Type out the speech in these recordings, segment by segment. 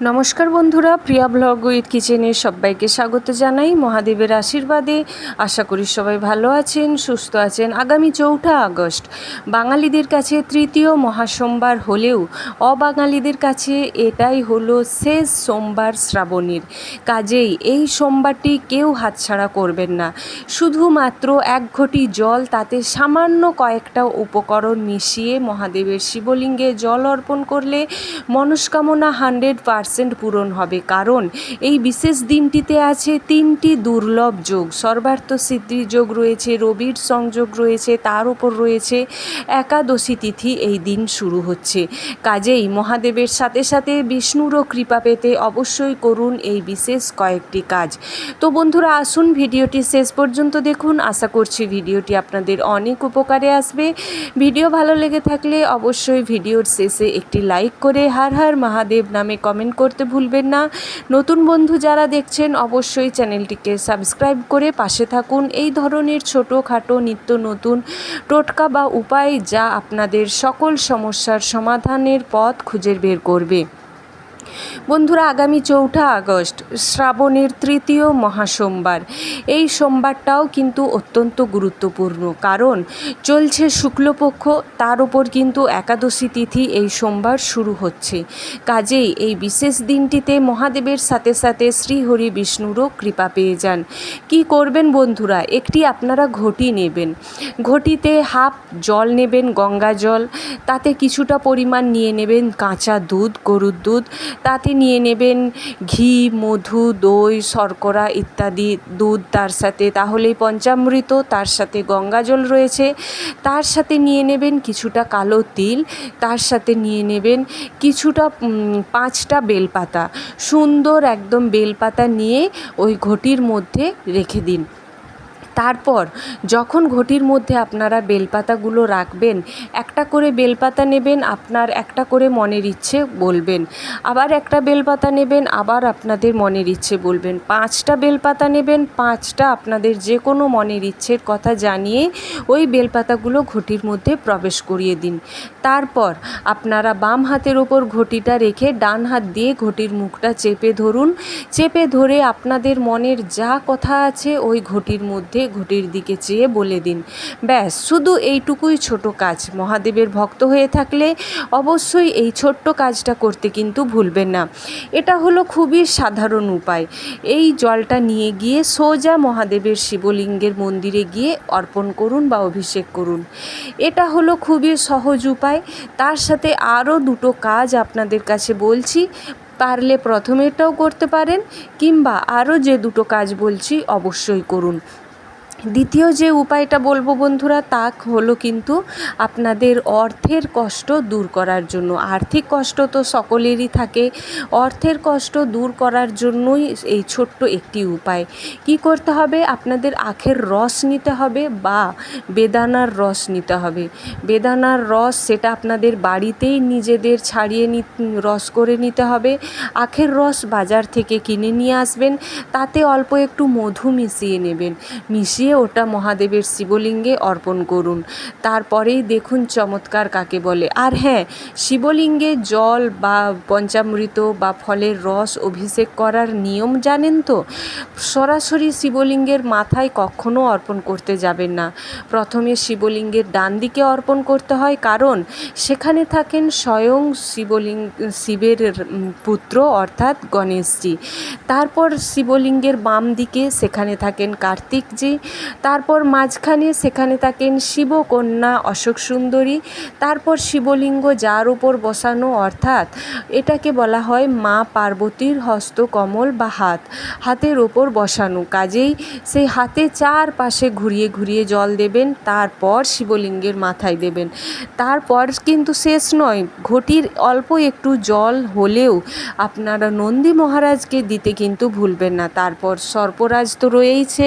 নমস্কার বন্ধুরা, প্রিয়া blog with কিচেনে সবাইকে স্বাগত জানাই। মহাদেবের আশীর্বাদে আশা করি সবাই ভালো আছেন, সুস্থ আছেন। আগামী চৌঠা আগস্ট, বাঙালিদের কাছে তৃতীয় মহাসোমবার হলেও অবাঙালিদের কাছে এটাই হলো শেষ সোমবার শ্রাবণীর। কাজেই এই সোমবারটি কেউ হাতছাড়া করবেন না। শুধুমাত্র এক ঘটি জল, তাতে সামান্য কয়েকটা উপকরণ মিশিয়ে মহাদেবের শিবলিঙ্গে জল অর্পণ করলে মনস্কামনা হান্ড্রেড পারসেন্ট পূরণ হবে। কারণ এই বিশেষ দিনটিতে আছে তিনটি দুর্লভ যোগ। সর্বার্থ সিদ্ধি যোগ রয়েছে, রবির সংযোগ রয়েছে, তার উপর রয়েছে একাদশী তিথি এই দিন শুরু হচ্ছে। কাজেই মহাদেবের সাথে সাথে বিষ্ণুরও কৃপা পেতে অবশ্যই করুন এই বিশেষ কয়েকটি কাজ। তো বন্ধুরা, আসুন ভিডিওটি শেষ পর্যন্ত দেখুন। আশা করছি ভিডিওটি আপনাদের অনেক উপকারে আসবে। ভিডিও ভালো লেগে থাকলে অবশ্যই ভিডিওর শেষে একটি লাইক করে হার হার মহাদেব নামে কমেন্ট করতে ভুলবেন না। নতুন বন্ধু যারা দেখছেন, অবশ্যই চ্যানেলটিকে সাবস্ক্রাইব করে পাশে থাকুন। এই ধরনের ছোটোখাটো নিত্য নতুন টোটকা বা উপায় যা আপনাদের সকল সমস্যার সমাধানের পথ খুঁজে বের করবে। বন্ধুরা, আগামী চৌঠা আগস্ট, শ্রাবণের তৃতীয় মহাসোমবার। এই সোমবারটাও কিন্তু অত্যন্ত গুরুত্বপূর্ণ, কারণ চলছে শুক্লপক্ষ, তার উপর কিন্তু একাদশী তিথি এই সোমবার শুরু হচ্ছে। কাজেই এই বিশেষ দিনটিতে মহাদেবের সাথে সাথে শ্রীহরি বিষ্ণুরও কৃপা পেয়ে যান। কি করবেন বন্ধুরা, একটি আপনারা ঘটি নেবেন। ঘটিতে হাফ জল নেবেন, গঙ্গা জল, তাতে কিছুটা পরিমাণ নিয়ে নেবেন কাঁচা দুধ, গরুর দুধ তাতে নিয়ে নেবেন ঘি, মধু, দই, শর্করা ইত্যাদি দুধ তার সাথে। তাহলেই পঞ্চামৃত, তার সাথে গঙ্গা জল রয়েছে। তার সাথে নিয়ে নেবেন কিছুটা কালো তিল, তার সাথে নিয়ে নেবেন কিছুটা পাঁচটা বেলপাতা। সুন্দর একদম বেলপাতা নিয়ে ওই ঘটির মধ্যে রেখে দিন। তারপর যখন ঘটির মধ্যে আপনারা বেলপাতাগুলো রাখবেন, একটা করে বেলপাতা নেবেন, আপনার একটা করে মনের ইচ্ছে বলবেন। আবার একটা বেলপাতা নেবেন, আবার আপনাদের মনের ইচ্ছে বলবেন। পাঁচটা বেলপাতা নেবেন, পাঁচটা আপনাদের যে কোনো মনের ইচ্ছের কথা জানিয়ে ওই বেলপাতাগুলো ঘটির মধ্যে প্রবেশ করিয়ে দিন। তারপর আপনারা বাম হাতের ওপর ঘটিটা রেখে ডান হাত দিয়ে ঘটির মুখটা চেপে ধরুন। চেপে ধরে আপনাদের মনের যা কথা আছে ওই ঘটির মধ্যে ঘটির দিকে চেয়ে বলে দিন, ব্যাস, শুধু এইটুকুই ছোট কাজ। মহাদেবের ভক্ত হয়ে থাকলে অবশ্যই এই ছোট্ট কাজটা করতে কিন্তু ভুলবেন না। এটা হলো খুবই সাধারণ উপায়। এই জলটা নিয়ে গিয়ে সোজা মহাদেবের শিবলিঙ্গের মন্দিরে গিয়ে অর্পণ করুন বা অভিষেক করুন। এটা হলো খুবই সহজ উপায়। তার সাথে আরও দুটো কাজ আপনাদের কাছে বলছি। পারলে প্রথমেরটাও করতে পারেন কিংবা আরও যে দুটো কাজ বলছি, অবশ্যই করুন। দ্বিতীয় যে উপায়টা বলব বন্ধুরা, তা হলো কিন্তু আপনাদের অর্থের কষ্ট দূর করার জন্য। আর্থিক কষ্ট তো সকলেরই থাকে। অর্থের কষ্ট দূর করার জন্যই এই ছোট্ট একটি উপায়। কি করতে হবে? আপনাদের আখের রস নিতে হবে বা বেদানার রস নিতে হবে। বেদানার রস সেটা আপনাদের বাড়িতেই নিজেদের ছাড়িয়ে নি, রস করে নিতে হবে। আখের রস বাজার থেকে কিনে নিয়ে আসবেন। তাতে অল্প একটু মধু মিশিয়ে নেবেন। মিশিয়ে ওটা মহাদেবের শিবলিঙ্গে অর্পণ করুন। তারপরেই দেখুন চমৎকার কাকে বলে। আর হ্যাঁ শিবলিঙ্গে জল বা পঞ্চামৃত বা ফলের রস অভিষেক করার নিয়ম জানেন তো? সরাসরি শিবলিঙ্গের মাথায় কখনো অর্পণ করতে যাবেন না। প্রথমে শিবলিঙ্গের ডান দিকে অর্পণ করতে হয়, কারণ সেখানে থাকেন স্বয়ং শিবলিঙ্গ শিবের পুত্র অর্থাৎ গণেশজি। তারপর শিবলিঙ্গের বাম দিকে সেখানে থাকেন কার্তিকজি। তারপর মাঝখানে সেখানে থাকেন শিবকন্যা অশোক সুন্দরী। তারপর শিবলিঙ্গ যার উপর বসানো, অর্থাৎ এটাকে বলা হয় মা পার্বতীর হস্তকমল বা হাত, হাতের ওপর বসানো। কাজেই সেই হাতে চারপাশে ঘুরিয়ে ঘুরিয়ে জল দেবেন, তারপর শিবলিঙ্গের মাথায় দেবেন। তারপর কিন্তু শেষ নয়, ঘটির অল্প একটু জল হলেও আপনারা নন্দী মহারাজকে দিতে কিন্তু ভুলবেন না। তারপর সর্পরাজ তো রয়েইছে।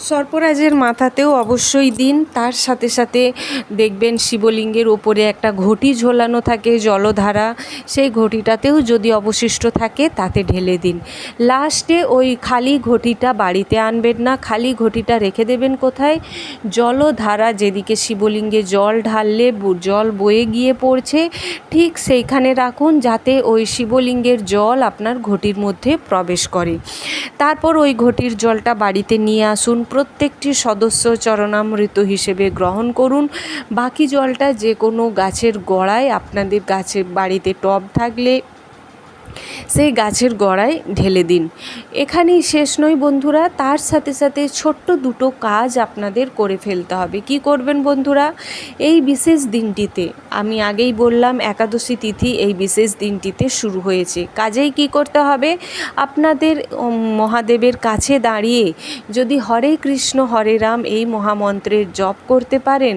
সর্পরাজের মাথাতেও অবশ্যই দিন। তার সাথে সাথে দেখবেন শিবলিঙ্গের ওপরে একটা ঘটি ঝোলানো থাকে, জলধারা। সেই ঘটিটাতেও যদি অবশিষ্ট থাকে, তাতে ঢেলে দিন। লাস্টে ওই খালি ঘটিটা বাড়িতে আনবেন না। খালি ঘটিটা রেখে দেবেন কোথায়? জলধারা যেদিকে শিবলিঙ্গে জল ঢাললে জল বয়ে গিয়ে পড়ছে, ঠিক সেইখানে রাখুন যাতে ওই শিবলিঙ্গের জল আপনার ঘটির মধ্যে প্রবেশ করে। তারপর ওই ঘটির জলটা বাড়িতে নিয়ে আসুন। প্রত্যেকটি সদস্য চরণামৃত হিসেবে গ্রহণ করুন। বাকি জলটা যে কোনো গাছের গোড়ায়, আপনাদের গাছের বাড়িতে টব থাকলে সেই গাছের গোড়ায় ঢেলে দিন। এখানেই শেষ নয় বন্ধুরা, তার সাথে সাথে ছোট্ট দুটো কাজ আপনাদের করে ফেলতে হবে। কি করবেন বন্ধুরা? এই বিশেষ দিনটিতে, আমি আগেই বললাম, একাদশী তিথি এই বিশেষ দিনটিতে শুরু হয়েছে। কাজেই কি করতে হবে? আপনাদের মহাদেবের কাছে দাঁড়িয়ে যদি হরে কৃষ্ণ, হরে রাম এই মহামন্ত্রের জপ করতে পারেন,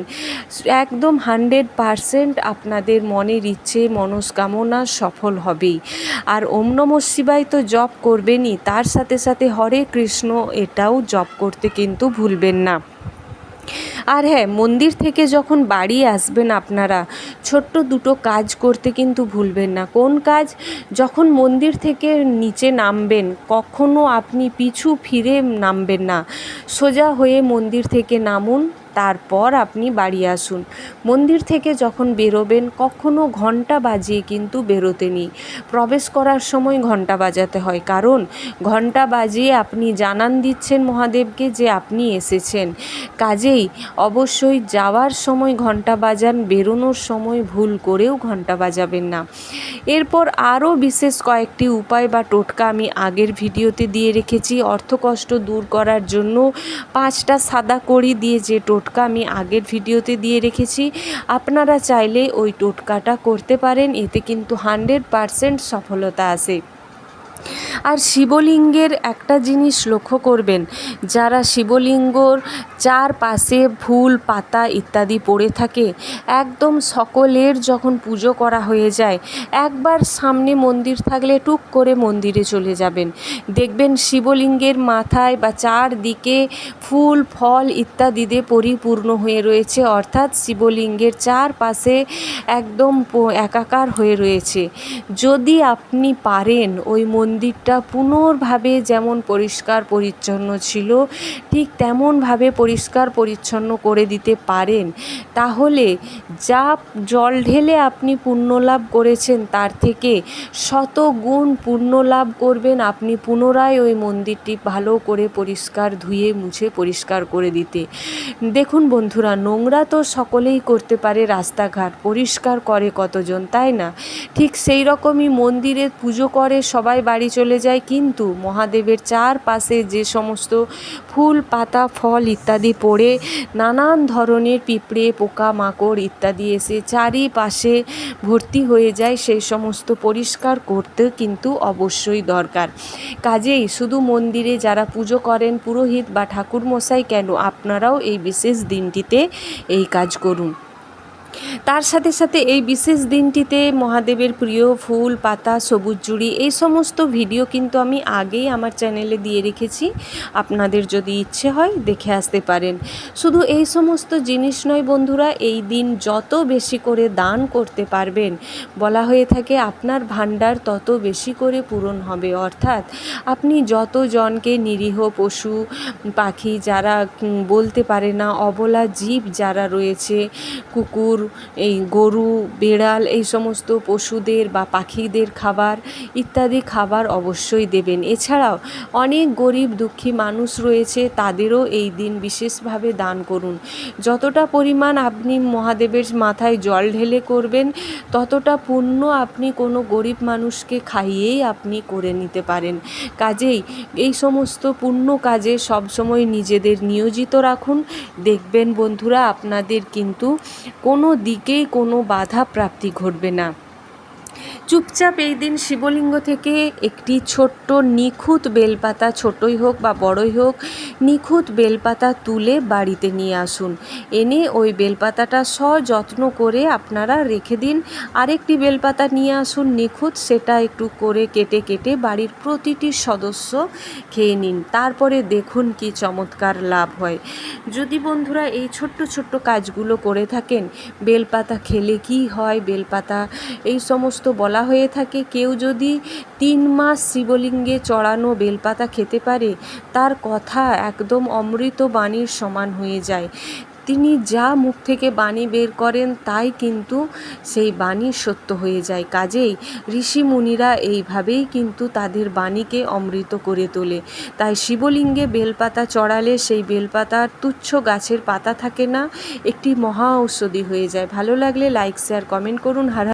একদম হান্ড্রেড পারসেন্ট আপনাদের মনের ইচ্ছে, মনস্কামনা সফল হবেই। আর ওম নম শিবায় তো জপ করবেনই, তার সাথে সাথে হরে কৃষ্ণ এটাও জপ করতে কিন্তু ভুলবেন না। আর হ্যাঁ মন্দির থেকে যখন বাড়ি আসবেন আপনারা, ছোট্ট দুটো কাজ করতে কিন্তু ভুলবেন না। কোন কাজ? যখন মন্দির থেকে নিচে নামবেন, কখনো আপনি পিছু ফিরে নামবেন না। সোজা হয়ে মন্দির থেকে নামুন। তারপর আপনি বাড়ি আসুন। মন্দির থেকে যখন বেরোবেন, কখনো ঘণ্টা বাজিয়ে কিন্তু বেরোতে নেই। প্রবেশ করার সময় ঘণ্টা বাজাতে হয়। কারণ ঘণ্টা বাজিয়ে আপনি জানান দিচ্ছেন মহাদেবকে যে আপনি এসেছেন। কাজেই অবশ্যই যাওয়ার সময় ঘণ্টা বাজান, বেরোনোর সময় ভুল করেও ঘণ্টা বাজাবেন না। এরপর আরও বিশেষ কয়েকটি উপায় বা টোটকা আমি আগের ভিডিওতে দিয়ে রেখেছি। অর্থকষ্ট দূর করার জন্য পাঁচটা সাদা কড়ি দিয়ে যে টোটকা আমি আগের ভিডিওতে দিয়ে রেখেছি। আপনারা চাইলে ওই টোটকাটা করতে পারেন, এতে কিন্তু হান্ড্রেড পারসেন্ট সফলতা আসে আর শিবলিঙ্গের একটা জিনিস লক্ষ্য করবেন, যারা শিবলিঙ্গর চারপাশে ফুল, পাতা ইত্যাদি পড়ে থাকে, একদম সকলের যখন পুজো করা হয়ে যায়, একবার সামনে মন্দির থাকলে টুক করে মন্দিরে চলে যাবেন। দেখবেন শিবলিঙ্গের মাথায় বা চারদিকে ফুল, ফল ইত্যাদিতে পরিপূর্ণ হয়ে রয়েছে, অর্থাৎ শিবলিঙ্গের চারপাশে একদম একাকার হয়ে রয়েছে। যদি আপনি পারেন ওই মন্দিরটা পুনর্ভাবে যেমন পরিষ্কার পরিচ্ছন্ন ছিল, ঠিক তেমনভাবে পরিষ্কার পরিচ্ছন্ন করে দিতে পারেন। তাহলে যা জল ঢেলে আপনি পুণ্য লাভ করেছেন, তার থেকে শত গুণ পুণ্য লাভ করবেন। আপনি পুনরায় ওই মন্দিরটি ভালো করে পরিষ্কার ধুয়ে, মুছে পরিষ্কার করে দিতে। দেখুন বন্ধুরা, নোংরা তো সকলেই করতে পারে রাস্তাঘাট, পরিষ্কার করে কতজন, তাই না? ঠিক সেই রকমই মন্দিরে পুজো করে, সবাই বাড়ি চলে যায়, কিন্তু মহাদেবের চারপাশে যে সমস্ত ফুল, পাতা, ফল ইত্যাদি পড়ে, নানান ধরনের পিঁপড়ে পোকামাকড় ইত্যাদি এসে চারিপাশে ভর্তি হয়ে যায়, সেই সমস্ত পরিষ্কার করতে কিন্তু অবশ্যই দরকার। কাজেই শুধু মন্দিরে যারা পুজো করেন, পুরোহিত বা ঠাকুরমশাই কেন, আপনারাও এই বিশেষ দিনটিতে এই কাজ করুন। তার সাথে সাথে এই বিশেষ দিনটিতে মহাদেবের প্রিয় ফুল, পাতা, সবুজ জুড়ি, এই সমস্ত ভিডিও কিন্তু আমি আগেই আমার চ্যানেলে দিয়ে রেখেছি। আপনাদের যদি ইচ্ছে হয় দেখে আসতে পারেন। শুধু এই সমস্ত জিনিস নয় বন্ধুরা, এই দিন যত বেশি করে দান করতে পারবেন, বলা হয়ে থাকে আপনার ভাণ্ডার তত বেশি করে পূরণ হবে। অর্থাৎ আপনি যত জনকে নিরীহ পশু, পাখি যারা বলতে পারে না, অবলা জীব যারা রয়েছে, কুকুর এই গরু, বেড়াল, এই সমস্ত পশুদের বা পাখিদের খাবার ইত্যাদি খাবার অবশ্যই দেবেন। এছাড়াও অনেক গরিব দুঃখী মানুষ রয়েছে, তাদেরও এই দিন বিশেষভাবে দান করুন। যতটা পরিমাণ আপনি মহাদেবের মাথায় জল ঢেলে করবেন, ততটা পুণ্য আপনি কোনো গরিব মানুষকে খাইয়েই আপনি করে নিতে পারেন। কাজেই এই সমস্ত পুণ্য কাজে সবসময় নিজেদের নিয়োজিত রাখুন। দেখবেন বন্ধুরা, আপনাদের কিন্তু কোনো দিকেই কোনো বাধা প্রাপ্তি ঘটবে না। চুপচাপ এই দিন শিবলিঙ্গ থেকে একটি ছোট্ট নিখুঁত বেলপাতা ছোটই হোক বা বড়ই হোক, নিখুঁত বেলপাতা তুলে বাড়িতে নিয়ে আসুন। এনে ওই বেলপাতাটা সযত্ন করে আপনারা রেখে দিন। আরেকটি বেলপাতা নিয়ে আসুন নিখুঁত, সেটা একটু করে কেটে কেটে বাড়ির প্রতিটি সদস্য খেয়ে নিন। তারপরে দেখুন কি চমৎকার লাভ হয়। যদি বন্ধুরা এই ছোট্ট ছোট্ট কাজগুলো করে থাকেন, বেলপাতা খেলে কি হয়, বেলপাতা এই সমস্ত বলা হয়ে থাকে, কেউ যদি তিন মাস শিবলিঙ্গে চড়ানো বেলপাতা খেতে পারে, তার কথা একদম অমৃত বাণীর সমান হয়ে যায়। তিনি যা মুখ থেকে বাণী বের করেন, তাই কিন্তু সেই বাণী সত্য হয়ে যায়। কাজেই ঋষি মুনিরা এইভাবেই কিন্তু তাদের বাণীকে অমৃত করে তোলে। তাই শিবলিঙ্গে বেলপাতা চড়ালে সেই বেলপাতার তুচ্ছ গাছের পাতা থাকে না, একটি মহা ঔষধি হয়ে যায়। ভালো লাগলে লাইক শেয়ার কমেন্ট করুন। হার।